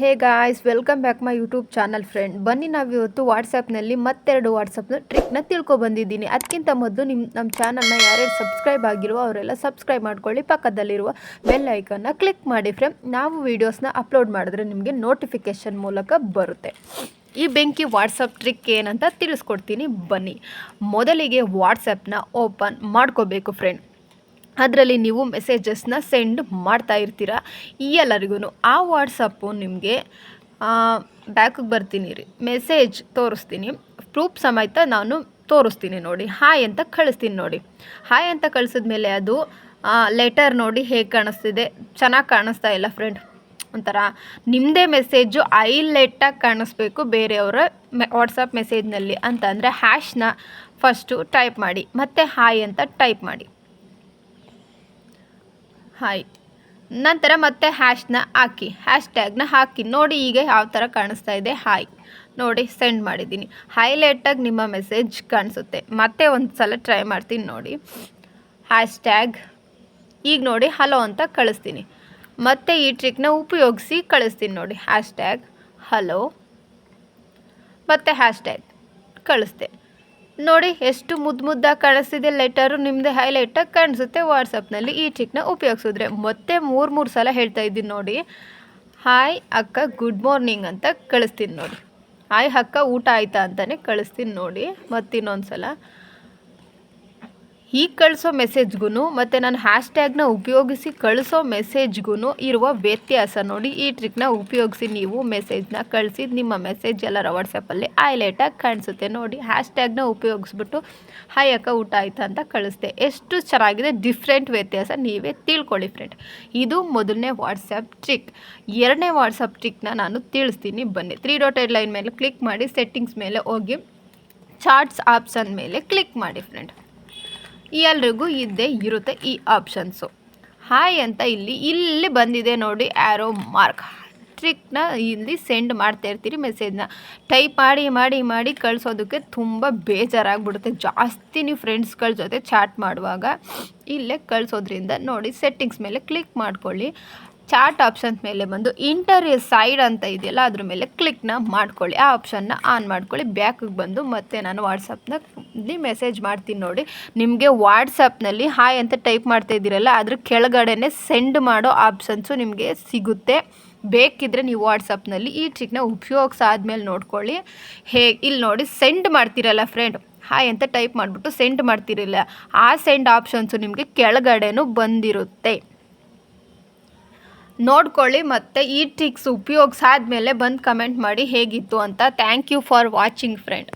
Hey guys welcome back my YouTube channel friend ಬನ್ನಿ ನಾವು ಇವತ್ತು ವಾಟ್ಸಪ್ನಲ್ಲಿ ಮತ್ತೆರಡು ವಾಟ್ಸಪ್ನ ಟ್ರಿಕ್ನ ತಿಳ್ಕೊಬಂದಿದ್ದೀನಿ. ಅದಕ್ಕಿಂತ ಮೊದಲು ನಿಮ್ಮ ನಮ್ಮ ಚಾನಲ್ನ ಯಾರ್ಯಾರು ಸಬ್ಸ್ಕ್ರೈಬ್ ಆಗಿರುವ ಅವರೆಲ್ಲ ಸಬ್ಸ್ಕ್ರೈಬ್ ಮಾಡ್ಕೊಳ್ಳಿ. ಪಕ್ಕದಲ್ಲಿರುವ ಬೆಲ್ ಐಕನ್ನ ಕ್ಲಿಕ್ ಮಾಡಿ ಫ್ರೆಂಡ್ ನಾವು ವೀಡಿಯೋಸ್ನ ಅಪ್ಲೋಡ್ ಮಾಡಿದ್ರೆ ನಿಮಗೆ ನೋಟಿಫಿಕೇಷನ್ ಮೂಲಕ ಬರುತ್ತೆ. ಈ ಬೆಂಕಿ ವಾಟ್ಸಪ್ ಟ್ರಿಕ್ ಏನಂತ ತಿಳಿಸ್ಕೊಡ್ತೀನಿ. ಬನ್ನಿ. ಮೊದಲಿಗೆ ವಾಟ್ಸಪ್ನ ಓಪನ್ ಮಾಡ್ಕೋಬೇಕು ಫ್ರೆಂಡ್ ಅದರಲ್ಲಿ ನೀವು ಮೆಸೇಜಸ್ನ ಸೆಂಡ್ ಮಾಡ್ತಾ ಇರ್ತೀರ ಈ ಎಲ್ಲರಿಗೂ ಆ ವಾಟ್ಸಪ್ಪು ನಿಮಗೆ ಬ್ಯಾಕಿಗೆ ಬರ್ತೀನಿ ರೀ. ಮೆಸೇಜ್ ತೋರಿಸ್ತೀನಿ. ಪ್ರೂಫ್ ಸಮೇತ ನಾನು ತೋರಿಸ್ತೀನಿ ನೋಡಿ. ಹಾಯ್ ಅಂತ ಕಳಿಸ್ತೀನಿ ನೋಡಿ. ಹಾಯ್ ಅಂತ ಕಳಿಸಿದ್ಮೇಲೆ ಅದು ಲೆಟರ್ ನೋಡಿ ಹೇಗೆ ಕಾಣಿಸ್ತಿದೆ? ಚೆನ್ನಾಗಿ ಕಾಣಿಸ್ತಾ ಇಲ್ಲ ಫ್ರೆಂಡ್ ಒಂಥರ ನಿಮ್ಮದೇ ಮೆಸೇಜು ಐಲೆಟ್ಟಾಗಿ ಕಾಣಿಸ್ಬೇಕು ಬೇರೆಯವರ ಮೆ ವಾಟ್ಸಪ್ ಮೆಸೇಜ್ನಲ್ಲಿ ಅಂತ ಅಂದರೆ ಹ್ಯಾಶ್ನ ಫಸ್ಟು ಟೈಪ್ ಮಾಡಿ. ಮತ್ತು ಹಾಯ್ ಅಂತ ಟೈಪ್ ಮಾಡಿ. ಹಾಯ್. ನಂತರ ಮತ್ತೆ ಹ್ಯಾಶ್ನ ಹಾಕಿ ಹ್ಯಾಶ್ ಟ್ಯಾಗ್ನ ಹಾಕಿ, ನೋಡಿ ಈಗ ಯಾವ ಥರ ಕಾಣಿಸ್ತಾ ಇದೆ, ಹಾಯ್. ನೋಡಿ, ಸೆಂಡ್ ಮಾಡಿದ್ದೀನಿ. ಹೈಲೈಟಾಗಿ ನಿಮ್ಮ ಮೆಸೇಜ್ ಕಾಣಿಸುತ್ತೆ. ಮತ್ತೆ ಒಂದು ಸಲ ಟ್ರೈ ಮಾಡ್ತೀನಿ ನೋಡಿ. ಹ್ಯಾಶ್ ಟ್ಯಾಗ್ ಈಗ ನೋಡಿ ಹಲೋ ಅಂತ ಕಳಿಸ್ತೀನಿ. ಮತ್ತೆ ಈ ಟ್ರಿಕ್ನ ಉಪಯೋಗಿಸಿ ಕಳಿಸ್ತೀನಿ ನೋಡಿ. Hashtag hello. ಮತ್ತು ಹ್ಯಾಶ್ ಟ್ಯಾಗ್ ನೋಡಿ, ಎಷ್ಟು ಮುದ್ದು ಮುದ್ದಾಗಿ ಕಾಣಿಸ್ತಿದೆ ಲೆಟರು ನಿಮ್ಮದೇ ಹೈಲೈಟಾಗಿ ಕಾಣಿಸುತ್ತೆ. ವಾಟ್ಸಪ್ನಲ್ಲಿ ಈ ಟ್ರಿಕ್ನ ಉಪಯೋಗಿಸಿದ್ರೆ ಮತ್ತೆ ಮೂರು ಮೂರು ಸಲ ಹೇಳ್ತಾ ಇದ್ದೀನಿ ನೋಡಿ. ಹಾಯ್ ಅಕ್ಕ ಗುಡ್ ಮಾರ್ನಿಂಗ್ ಅಂತ ಕಳಿಸ್ತೀನಿ ನೋಡಿ. ಹಾಯ್ ಅಕ್ಕ, ಊಟ ಆಯಿತಾ ಅಂತಲೇ ಕಳಿಸ್ತೀನಿ ನೋಡಿ. ಮತ್ತಿನ್ನೊಂದು ಸಲ ಹೀಗೆ ಕಳಿಸೋ ಮೆಸೇಜ್ಗೂ ಮತ್ತು ನಾನು ಹ್ಯಾಶ್ ಟ್ಯಾಗ್ನ ಉಪಯೋಗಿಸಿ ಕಳಿಸೋ ಮೆಸೇಜ್ಗೂ ಇರುವ ವ್ಯತ್ಯಾಸ ನೋಡಿ ಈ ಟ್ರಿಕ್ನ ಉಪಯೋಗಿಸಿ ನೀವು ಮೆಸೇಜ್ನ ಕಳಿಸಿ ನಿಮ್ಮ ಮೆಸೇಜ್ ಎಲ್ಲರ ವಾಟ್ಸಪ್ಪಲ್ಲಿ ಹೈಲೈಟಾಗಿ ಕಾಣಿಸುತ್ತೆ ನೋಡಿ ಹ್ಯಾಶ್ ಟ್ಯಾಗ್ನ ಉಪಯೋಗಿಸ್ಬಿಟ್ಟು ಹಾಯ್ ಅಕ್ಕ ಊಟ ಆಯ್ತಾ ಅಂತ ಕಳಿಸ್ದೆ. ಎಷ್ಟು ಚೆನ್ನಾಗಿದೆ ಡಿಫ್ರೆಂಟ್ ವ್ಯತ್ಯಾಸ ನೀವೇ ತಿಳ್ಕೊಳ್ಳಿ ಫ್ರೆಂಡ್ ಇದು ಮೊದಲನೇ ವಾಟ್ಸಪ್ ಟ್ರಿಕ್ ಎರಡನೇ ವಾಟ್ಸಪ್ ಟ್ರಿಕ್ನ ನಾನು ತಿಳಿಸ್ತೀನಿ, ಬನ್ನಿ. ತ್ರೀ ಡಾಟ್ ಎಡ್ ಲೈನ್ ಮೇಲೆ ಕ್ಲಿಕ್ ಮಾಡಿ ಸೆಟ್ಟಿಂಗ್ಸ್ ಮೇಲೆ ಹೋಗಿ ಚಾರ್ಟ್ಸ್ ಆಪ್ಷನ್ ಮೇಲೆ ಕ್ಲಿಕ್ ಮಾಡಿ ಫ್ರೆಂಡ್ ಎಲ್ರಿಗೂ ಇದ್ದೇ ಇರುತ್ತೆ ಈ ಆಪ್ಷನ್ಸು ಹಾಯ್ ಅಂತ ಇಲ್ಲಿ ಇಲ್ಲಿ ಬಂದಿದೆ ನೋಡಿ ಆ್ಯರೋ ಮಾರ್ಕ್ ಟ್ರಿಕ್ನ ಇಲ್ಲಿ ಸೆಂಡ್ ಮಾಡ್ತಾ ಇರ್ತೀರಿ ಮೆಸೇಜ್ನ ಟೈಪ್ ಮಾಡಿ ಮಾಡಿ ಮಾಡಿ ಕಳಿಸೋದಕ್ಕೆ ತುಂಬ ಬೇಜಾರಾಗ್ಬಿಡುತ್ತೆ. ಜಾಸ್ತಿ ನೀವು ಫ್ರೆಂಡ್ಸ್ಗಳ ಜೊತೆ ಚಾಟ್ ಮಾಡುವಾಗ ಇಲ್ಲೇ ಕಳಿಸೋದ್ರಿಂದ ನೋಡಿ ಸೆಟ್ಟಿಂಗ್ಸ್ ಮೇಲೆ ಕ್ಲಿಕ್ ಮಾಡ್ಕೊಳ್ಳಿ. ಚಾಟ್ ಆಪ್ಷನ್ಸ್ ಮೇಲೆ ಬಂದು ಇಂಟರ್ ಸೈಡ್ ಅಂತ ಇದೆಯಲ್ಲ, ಅದ್ರ ಮೇಲೆ ಕ್ಲಿಕ್ನ ಮಾಡ್ಕೊಳ್ಳಿ. ಆ ಆಪ್ಷನ್ನ ಆನ್ ಮಾಡ್ಕೊಳ್ಳಿ. ಬ್ಯಾಕಿಗೆ ಬಂದು ಮತ್ತೆ ನಾನು ವಾಟ್ಸಪ್ನ ಮೆಸೇಜ್ ಮಾಡ್ತೀನಿ ನೋಡಿ. ನಿಮಗೆ ವಾಟ್ಸಪ್ನಲ್ಲಿ ಹಾಯ್ ಅಂತ ಟೈಪ್ ಮಾಡ್ತಾ ಇದ್ದೀರಲ್ಲ, ಅದ್ರ ಕೆಳಗಡೆನೆ ಸೆಂಡ್ ಮಾಡೋ ಆಪ್ಷನ್ಸು ನಿಮಗೆ ಸಿಗುತ್ತೆ. ಬೇಕಿದ್ದರೆ ನೀವು ವಾಟ್ಸಪ್ನಲ್ಲಿ ಈ ಟ್ರಿಕ್ನ ಉಪಯೋಗಿಸಾದ್ಮೇಲೆ ನೋಡ್ಕೊಳ್ಳಿ. ಹೇ ಇಲ್ಲಿ ನೋಡಿ ಸೆಂಡ್ ಮಾಡ್ತೀರಲ್ಲ ಫ್ರೆಂಡ್ ಹಾಯ್ ಅಂತ ಟೈಪ್ ಮಾಡಿಬಿಟ್ಟು ಸೆಂಡ್ ಮಾಡ್ತಿರಲ್ಲ. ಆ ಸೆಂಡ್ ಆಪ್ಷನ್ಸು ನಿಮಗೆ ಕೆಳಗಡೆನೂ ಬಂದಿರುತ್ತೆ. ನೋಡ್ಕೊಳ್ಳಿ ಮತ್ತು ಈ ಟ್ರಿಕ್ಸ್ ಉಪಯೋಗಿಸಾದ್ಮೇಲೆ ಬಂದು ಕಮೆಂಟ್ ಮಾಡಿ ಹೇಗಿತ್ತು ಅಂತ. Thank you for watching friend